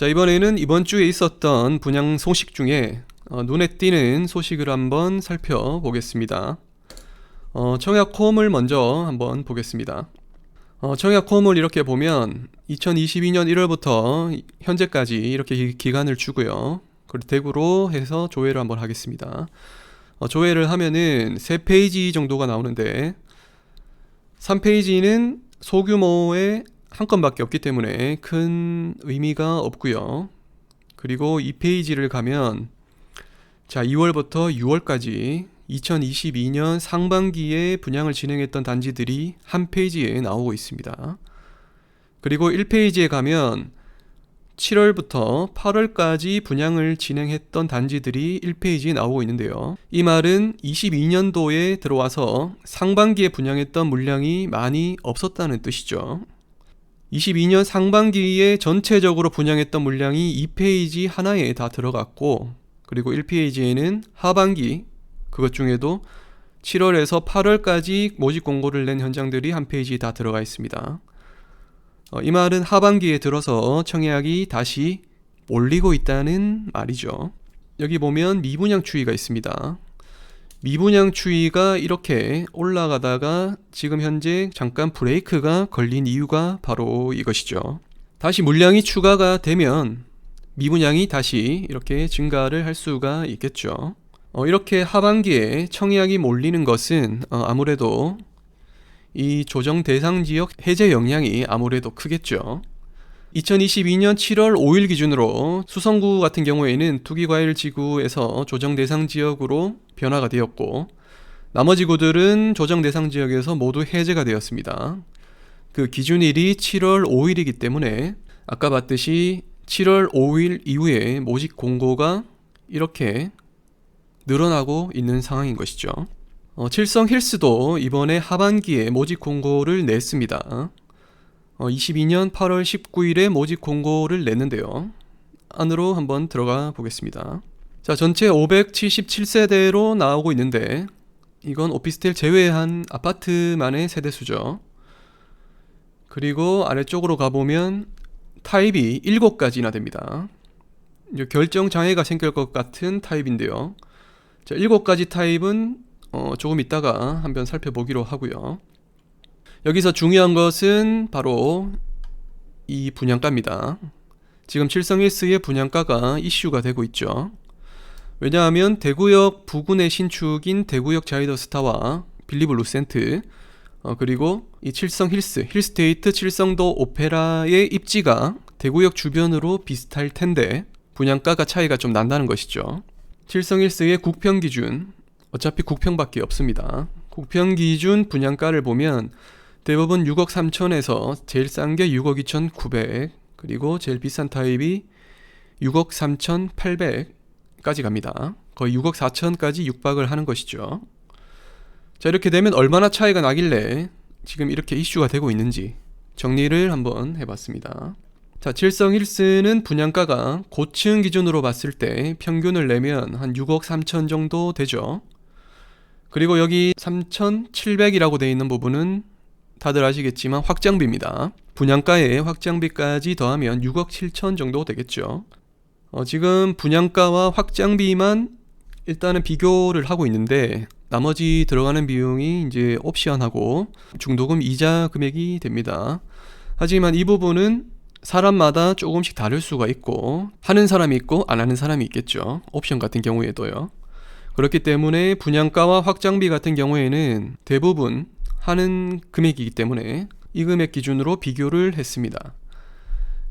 자, 이번에는 이번 주에 있었던 분양 소식 중에 어, 눈에 띄는 소식을 한번 살펴보겠습니다. 어, 청약홈을 먼저 한번 보겠습니다. 어, 청약홈을 이렇게 보면 2022년 1월부터 현재까지 이렇게 기- 기간을 주고요. 그리고 대구로 해서 조회를 한번 하겠습니다. 어, 조회를 하면은 세 페이지 정도가 나오는데 3페이지는 소규모의 한 건밖에 없기 때문에 큰 의미가 없고요. 그리고 2페이지를 가면 자 2월부터 6월까지 2022년 상반기에 분양을 진행했던 단지들이 한 페이지에 나오고 있습니다. 그리고 1페이지에 가면 7월부터 8월까지 분양을 진행했던 단지들이 1페이지에 나오고 있는데요. 이 말은 22년도에 들어와서 상반기에 분양했던 물량이 많이 없었다는 뜻이죠. 22년 상반기에 전체적으로 분양했던 물량이 2페이지 하나에 다 들어갔고 그리고 1페이지에는 하반기 그것 중에도 7월에서 8월까지 모집 공고를 낸 현장들이 한 페이지에 다 들어가 있습니다. 어, 이 말은 하반기에 들어서 청약이 다시 몰리고 있다는 말이죠. 여기 보면 미분양 추이가 있습니다. 미분양 추이가 이렇게 올라가다가 지금 현재 잠깐 브레이크가 걸린 이유가 바로 이것이죠. 다시 물량이 추가가 되면 미분양이 다시 이렇게 증가를 할 수가 있겠죠. 어, 이렇게 하반기에 청약이 몰리는 것은 어, 아무래도 이 조정 대상 지역 해제 영향이 아무래도 크겠죠. 2022년 7월 5일 기준으로 수성구 같은 경우에는 투기과일 지구에서 조정 대상 지역으로 변화가 되었고 나머지 구들은 조정 대상 지역에서 모두 해제가 되었습니다. 그 기준일이 7월 5일이기 때문에 아까 봤듯이 7월 5일 이후에 모집 공고가 이렇게 늘어나고 있는 상황인 것이죠. 어, 칠성 힐스도 이번에 하반기에 모집 공고를 냈습니다. 어, 22년 8월 19일에 모집 공고를 냈는데요. 안으로 한번 들어가 보겠습니다. 자, 전체 577세대로 나오고 있는데 이건 오피스텔 제외한 아파트만의 세대 수죠. 그리고 아래쪽으로 가보면 타입이 7가지나 됩니다. 결정 장애가 생길 것 같은 타입인데요. 자, 7가지 타입은 어, 조금 있다가 한번 살펴보기로 하고요. 여기서 중요한 것은 바로 이 분양가입니다. 지금 칠성힐스의 분양가가 이슈가 되고 있죠. 왜냐하면 대구역 부근의 신축인 대구역 자이더스타와 빌리브 루센트 어, 그리고 이 칠성 힐스, 힐스테이트 칠성도 오페라의 입지가 대구역 주변으로 비슷할 텐데 분양가가 차이가 좀 난다는 것이죠. 칠성 힐스의 국평 기준 어차피 국평밖에 없습니다. 국평 기준 분양가를 보면 대부분 6억 3천에서 제일 싼 게 6억 2천 9백 그리고 제일 비싼 타입이 6억 3천 8백까지 갑니다. 거의 6억 4천까지 육박을 하는 것이죠. 자 이렇게 되면 얼마나 차이가 나길래 지금 이렇게 이슈가 되고 있는지 정리를 한번 해봤습니다. 자, 칠성 힐스는 분양가가 고층 기준으로 봤을 때 평균을 내면 한 6억 3천 정도 되죠. 그리고 여기 3,700이라고 되어 있는 부분은 다들 아시겠지만 확장비입니다. 분양가에 확장비까지 더하면 6억 7천 정도 되겠죠. 어, 지금 분양가와 확장비만 일단은 비교를 하고 있는데 나머지 들어가는 비용이 이제 옵션하고 중도금 이자 금액이 됩니다. 하지만 이 부분은 사람마다 조금씩 다를 수가 있고 하는 사람이 있고 안 하는 사람이 있겠죠. 옵션 같은 경우에도요. 그렇기 때문에 분양가와 확장비 같은 경우에는 대부분 하는 금액이기 때문에 이 금액 기준으로 비교를 했습니다.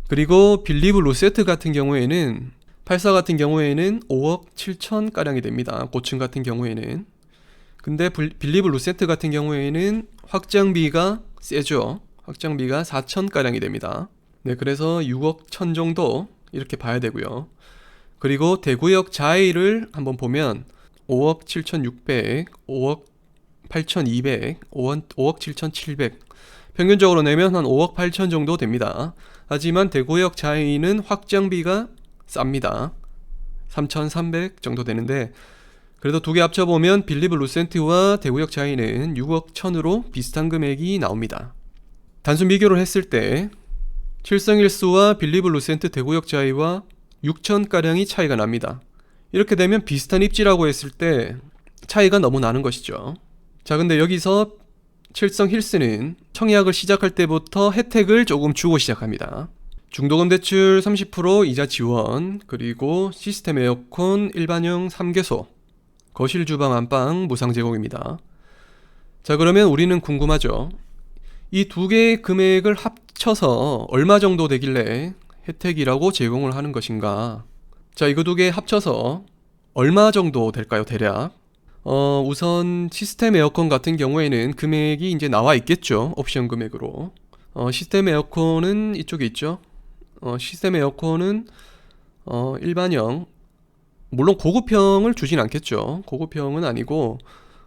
그리고 빌리브 로세트 같은 경우에는 84 같은 경우에는 5억 7천 가량이 됩니다. 고층 같은 경우에는 근데 빌- 빌리브 루세트 같은 경우에는 확장비가 세죠. 확장비가 4천 가량이 됩니다. 네, 그래서 6억 천 정도 이렇게 봐야 되고요. 그리고 대구역 자이를 한번 보면 5억 7,600, 5억 8,200, 5억, 5억 7,700 평균적으로 내면 한 5억 8천 정도 됩니다. 하지만 대구역 자이는 확장비가 쌉니다. 3,300 정도 되는데 그래도 두 개 합쳐보면 빌리브 루센트와 대구역 자이는 6억 천으로 비슷한 금액이 나옵니다. 단순 비교를 했을 때 칠성일스와 빌리브 루센트 대구역 자이와 6천가량이 차이가 납니다. 이렇게 되면 비슷한 입지라고 했을 때 차이가 너무 나는 것이죠. 자, 근데 여기서 칠성 힐스는 청약을 시작할 때부터 혜택을 조금 주고 시작합니다. 중도금 대출 30% 이자 지원, 그리고 시스템 에어컨 일반형 3개소, 거실 주방 안방 무상 제공입니다. 자, 그러면 우리는 궁금하죠. 이 두 개의 금액을 합쳐서 얼마 정도 되길래 혜택이라고 제공을 하는 것인가? 자, 이거 두 개 합쳐서 얼마 정도 될까요, 대략? 어, 우선 시스템 에어컨 같은 경우에는 금액이 이제 나와 있겠죠. 옵션 금액으로. 어, 시스템 에어컨은 이쪽에 있죠. 어, 시스템 에어컨은 어, 일반형 물론 고급형을 주진 않겠죠. 고급형은 아니고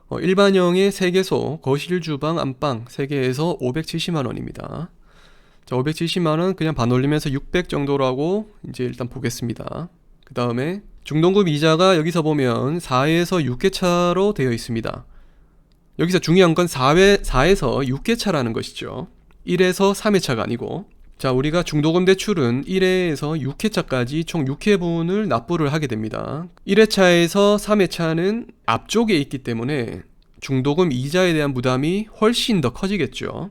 어, 일반형의 3개소 거실 주방 안방 3개에서 570만 원입니다. 자, 570만 원 그냥 반올리면서 600 정도라고 이제 일단 보겠습니다. 그 다음에 중동급 이자가 여기서 보면 4에서 6개 차로 되어 있습니다. 여기서 중요한 건 4회, 4에서 6개 차라는 것이죠. 1에서 3회 차가 아니고. 자, 우리가 중도금 대출은 1회에서 6회차까지 총 6회분을 납부를 하게 됩니다. 1회차에서 3회차는 앞쪽에 있기 때문에 중도금 이자에 대한 부담이 훨씬 더 커지겠죠.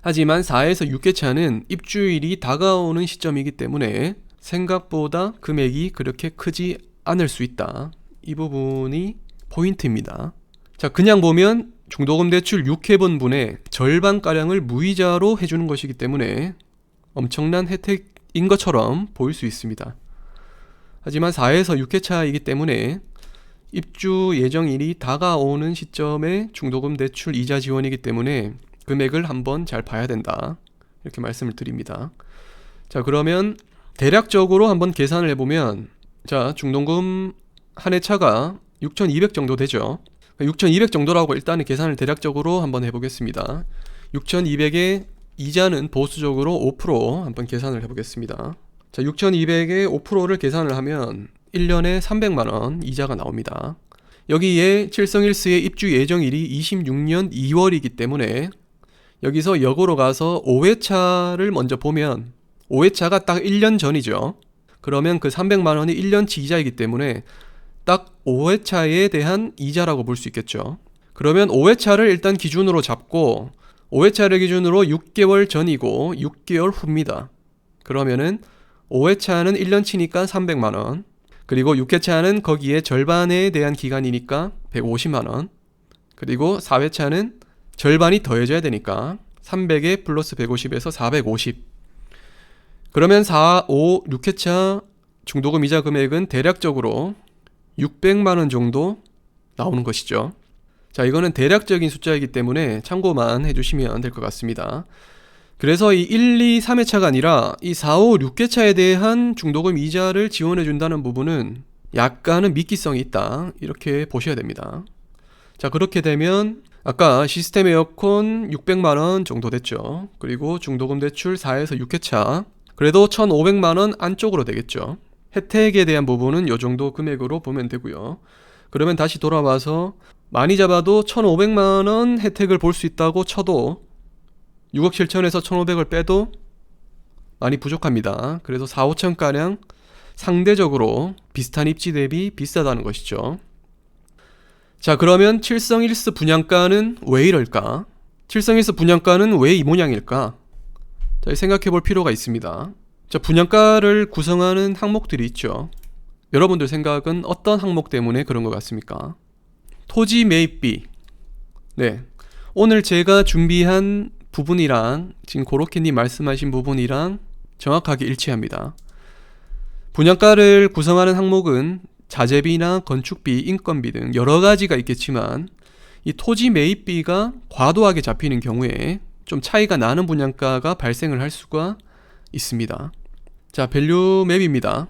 하지만 4에서 6회차는 입주일이 다가오는 시점이기 때문에 생각보다 금액이 그렇게 크지 않을 수 있다. 이 부분이 포인트입니다. 자, 그냥 보면 중도금 대출 6회분분의 절반가량을 무이자로 해주는 것이기 때문에 엄청난 혜택인 것처럼 보일 수 있습니다. 하지만 4에서 6회 차이기 때문에 입주 예정일이 다가오는 시점에 중도금 대출 이자 지원이기 때문에 금액을 한번 잘 봐야 된다. 이렇게 말씀을 드립니다. 자, 그러면 대략적으로 한번 계산을 해보면 자 중동금 한 해 차가 6,200 정도 되죠. 6,200 정도라고 일단은 계산을 대략적으로 한번 해보겠습니다. 6,200에 이자는 보수적으로 5% 한번 계산을 해보겠습니다. 자 6,200에 5%를 계산을 하면 1년에 300만 원 이자가 나옵니다. 여기에 칠성일스의 입주 예정일이 26년 2월이기 때문에 여기서 역으로 가서 5회차를 먼저 보면 5회차가 딱 1년 전이죠. 그러면 그 300만 원이 1년치 이자이기 때문에 딱 5회차에 대한 이자라고 볼 수 있겠죠. 그러면 5회차를 일단 기준으로 잡고 5회차를 기준으로 6개월 전이고 6개월 후입니다. 그러면은 5회차는 1년치니까 300만 원. 그리고 6회차는 거기에 절반에 대한 기간이니까 150만 원. 그리고 4회차는 절반이 더해져야 되니까 300에 플러스 150에서 450. 그러면 4, 5, 6회차 중도금 이자 금액은 대략적으로 600만 원 정도 나오는 것이죠. 자, 이거는 대략적인 숫자이기 때문에 참고만 해주시면 될 것 같습니다. 그래서 이 1, 2, 3회차가 아니라 이 4, 5, 6회차에 대한 중도금 이자를 지원해 준다는 부분은 약간은 미끼성이 있다. 이렇게 보셔야 됩니다. 자, 그렇게 되면 아까 시스템 에어컨 600만 원 정도 됐죠. 그리고 중도금 대출 4에서 6회차 그래도 1,500만 원 안쪽으로 되겠죠. 혜택에 대한 부분은 이 정도 금액으로 보면 되고요. 그러면 다시 돌아와서 많이 잡아도 1,500만 원 혜택을 볼 수 있다고 쳐도 6억 7천에서 1,500을 빼도 많이 부족합니다. 그래서 4, 5천 가량 상대적으로 비슷한 입지 대비 비싸다는 것이죠. 자, 그러면 칠성 1스 분양가는 왜 이럴까? 칠성 1스 분양가는 왜 이 모양일까? 자, 생각해 볼 필요가 있습니다. 자, 분양가를 구성하는 항목들이 있죠. 여러분들 생각은 어떤 항목 때문에 그런 것 같습니까? 토지 매입비. 네. 오늘 제가 준비한 부분이랑 지금 고로케님 말씀하신 부분이랑 정확하게 일치합니다. 분양가를 구성하는 항목은 자재비나 건축비, 인건비 등 여러 가지가 있겠지만 이 토지 매입비가 과도하게 잡히는 경우에 좀 차이가 나는 분양가가 발생을 할 수가 있습니다. 자, 밸류 맵입니다.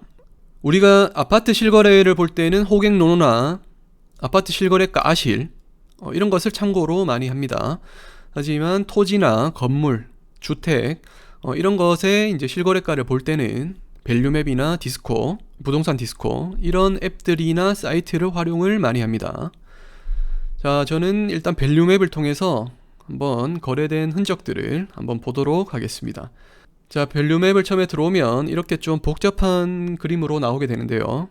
우리가 아파트 실거래를 볼 때는 호갱노노나 아파트 실거래가 아실 어, 이런 것을 참고로 많이 합니다. 하지만 토지나 건물, 주택 어, 이런 것의 이제 실거래가를 볼 때는 밸류맵이나 디스코, 부동산 디스코 이런 앱들이나 사이트를 활용을 많이 합니다. 자, 저는 일단 밸류맵을 통해서 한번 거래된 흔적들을 한번 보도록 하겠습니다. 자, 밸류맵을 처음에 들어오면 이렇게 좀 복잡한 그림으로 나오게 되는데요.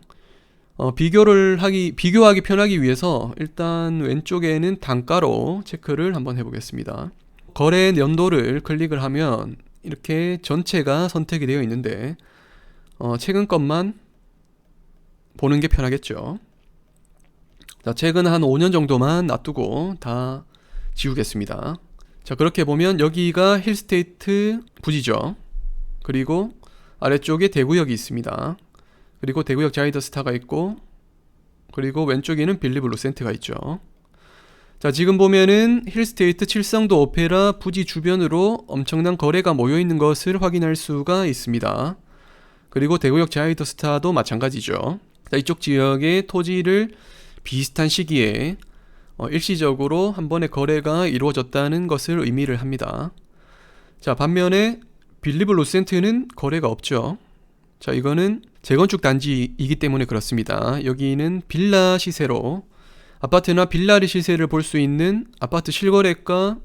어, 비교를 하기, 비교하기 편하기 위해서 일단 왼쪽에는 단가로 체크를 한번 해보겠습니다. 거래 연도를 클릭을 하면 이렇게 전체가 선택이 되어 있는데, 어, 최근 것만 보는 게 편하겠죠. 자, 최근 한 5년 정도만 놔두고 다 지우겠습니다. 자, 그렇게 보면 여기가 힐스테이트 부지죠. 그리고 아래쪽에 대구역이 있습니다. 그리고 대구역 자이더 스타가 있고 그리고 왼쪽에는 빌리브 루센트가 있죠. 자, 지금 보면은 힐스테이트 칠성도 오페라 부지 주변으로 엄청난 거래가 모여 있는 것을 확인할 수가 있습니다. 그리고 대구역 자이더 스타도 마찬가지죠. 자, 이쪽 지역의 토지를 비슷한 시기에 어, 일시적으로 한 번의 거래가 이루어졌다는 것을 의미를 합니다. 자, 반면에 빌리브 로센트는 거래가 없죠. 자, 이거는 재건축 단지이기 때문에 그렇습니다. 여기는 빌라 시세로 아파트나 빌라리 시세를 볼 수 있는 아파트 실거래가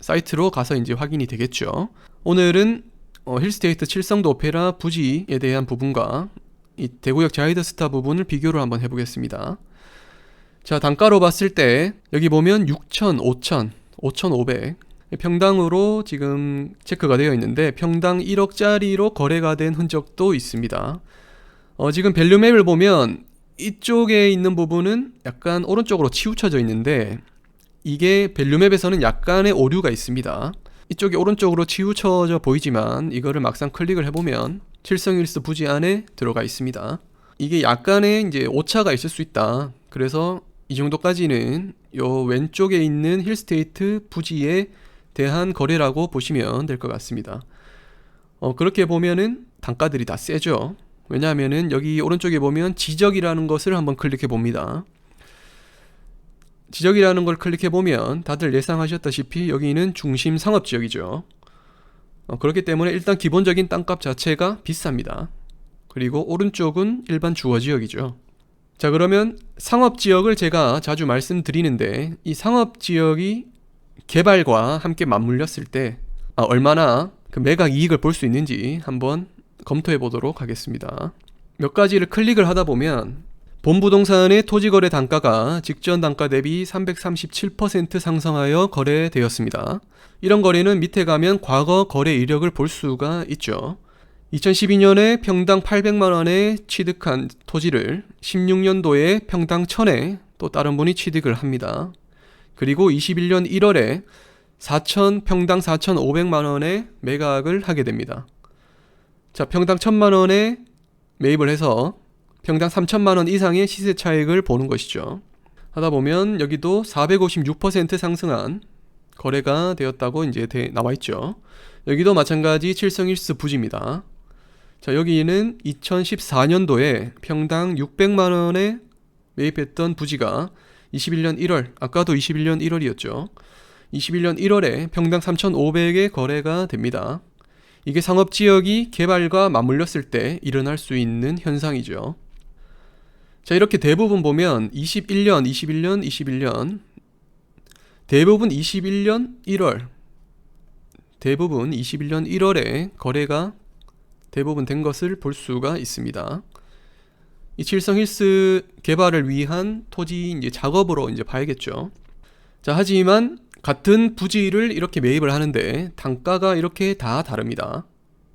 사이트로 가서 이제 확인이 되겠죠. 오늘은 어, 힐스테이트 칠성도 오페라 부지에 대한 부분과 이 대구역 자이더스타 부분을 비교를 한번 해보겠습니다. 자, 단가로 봤을 때 여기 보면 6천, 5천, 5,500 평당으로 지금 체크가 되어 있는데 평당 1억짜리로 거래가 된 흔적도 있습니다. 어, 지금 밸류맵을 보면 이쪽에 있는 부분은 약간 오른쪽으로 치우쳐져 있는데 이게 밸류맵에서는 약간의 오류가 있습니다. 이쪽이 오른쪽으로 치우쳐져 보이지만 이거를 막상 클릭을 해보면 칠성일스 부지 안에 들어가 있습니다. 이게 약간의 이제 오차가 있을 수 있다. 그래서 이 정도까지는 요 왼쪽에 있는 힐스테이트 부지에 대한 거래라고 보시면 될 것 같습니다. 어, 그렇게 보면은 단가들이 다 세죠. 왜냐하면은 여기 오른쪽에 보면 지적이라는 것을 한번 클릭해 봅니다. 지적이라는 걸 클릭해 보면 다들 예상하셨다시피 여기는 중심 상업 지역이죠. 어, 그렇기 때문에 일단 기본적인 땅값 자체가 비쌉니다. 그리고 오른쪽은 일반 주거 지역이죠. 자, 그러면 상업 지역을 제가 자주 말씀드리는데 이 상업 지역이 개발과 함께 맞물렸을 때 아, 얼마나 그 매각 이익을 볼 수 있는지 한번 검토해 보도록 하겠습니다. 몇 가지를 클릭을 하다 보면 본 부동산의 토지 거래 단가가 직전 단가 대비 337% 상승하여 거래되었습니다. 이런 거래는 밑에 가면 과거 거래 이력을 볼 수가 있죠. 2012년에 평당 800만 원에 취득한 토지를 16년도에 평당 1000에 또 다른 분이 취득을 합니다. 그리고 21년 1월에 4천 평당 4,500만 원에 매각을 하게 됩니다. 자, 평당 1,000만 원에 매입을 해서 평당 3천만 원 이상의 시세 차익을 보는 것이죠. 하다 보면 여기도 456% 상승한 거래가 되었다고 이제 나와 있죠. 여기도 마찬가지 칠성일스 부지입니다. 자, 여기는 2014년도에 평당 600만 원에 매입했던 부지가 21년 1월, 아까도 21년 1월이었죠. 21년 1월에 평당 3,500에 거래가 됩니다. 이게 상업 지역이 개발과 맞물렸을 때 일어날 수 있는 현상이죠. 자, 이렇게 대부분 보면 21년, 21년, 21년 대부분 21년 1월 대부분 21년 1월에 거래가 대부분 된 것을 볼 수가 있습니다. 이 칠성 힐스 개발을 위한 토지 이제 작업으로 이제 봐야겠죠. 자, 하지만 같은 부지를 이렇게 매입을 하는데 단가가 이렇게 다 다릅니다.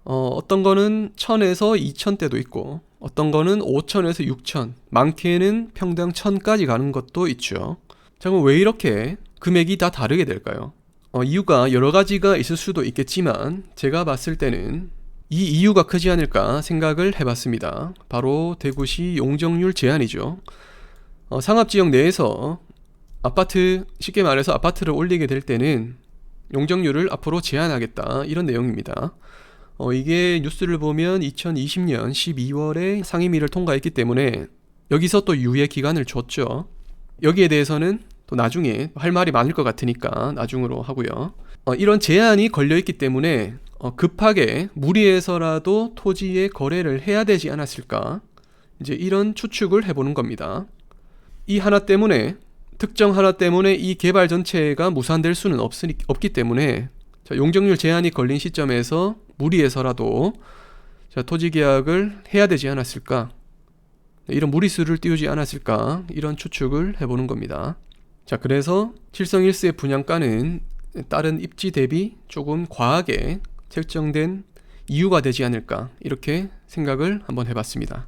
어, 어떤 거는 1000에서 2000대도 있고 어떤 거는 5000에서 6000, 많게는 평당 1000까지 가는 것도 있죠. 자, 그럼 왜 이렇게 금액이 다 다르게 될까요? 어, 이유가 여러 가지가 있을 수도 있겠지만 제가 봤을 때는 이 이유가 크지 않을까 생각을 해봤습니다. 바로 대구시 용적률 제한이죠. 어, 상업지역 내에서 아파트, 쉽게 말해서 아파트를 올리게 될 때는 용적률을 앞으로 제한하겠다. 이런 내용입니다. 어, 이게 뉴스를 보면 2020년 12월에 상임위를 통과했기 때문에 여기서 또 유예 기간을 줬죠. 여기에 대해서는 또 나중에 할 말이 많을 것 같으니까 나중으로 하고요. 어, 이런 제한이 걸려 있기 때문에 어, 어, 급하게 무리해서라도 토지의 거래를 해야 되지 않았을까? 이제 이런 추측을 해보는 겁니다. 이 하나 때문에 특정 하나 때문에 이 개발 전체가 무산될 수는 없으니, 없기 때문에 자, 용적률 제한이 걸린 시점에서 무리해서라도 자, 토지 계약을 해야 되지 않았을까? 네, 이런 무리수를 띄우지 않았을까? 이런 추측을 해보는 겁니다. 자, 그래서 칠성일스의 분양가는 다른 입지 대비 조금 과하게 책정된 이유가 되지 않을까 이렇게 생각을 한번 해봤습니다.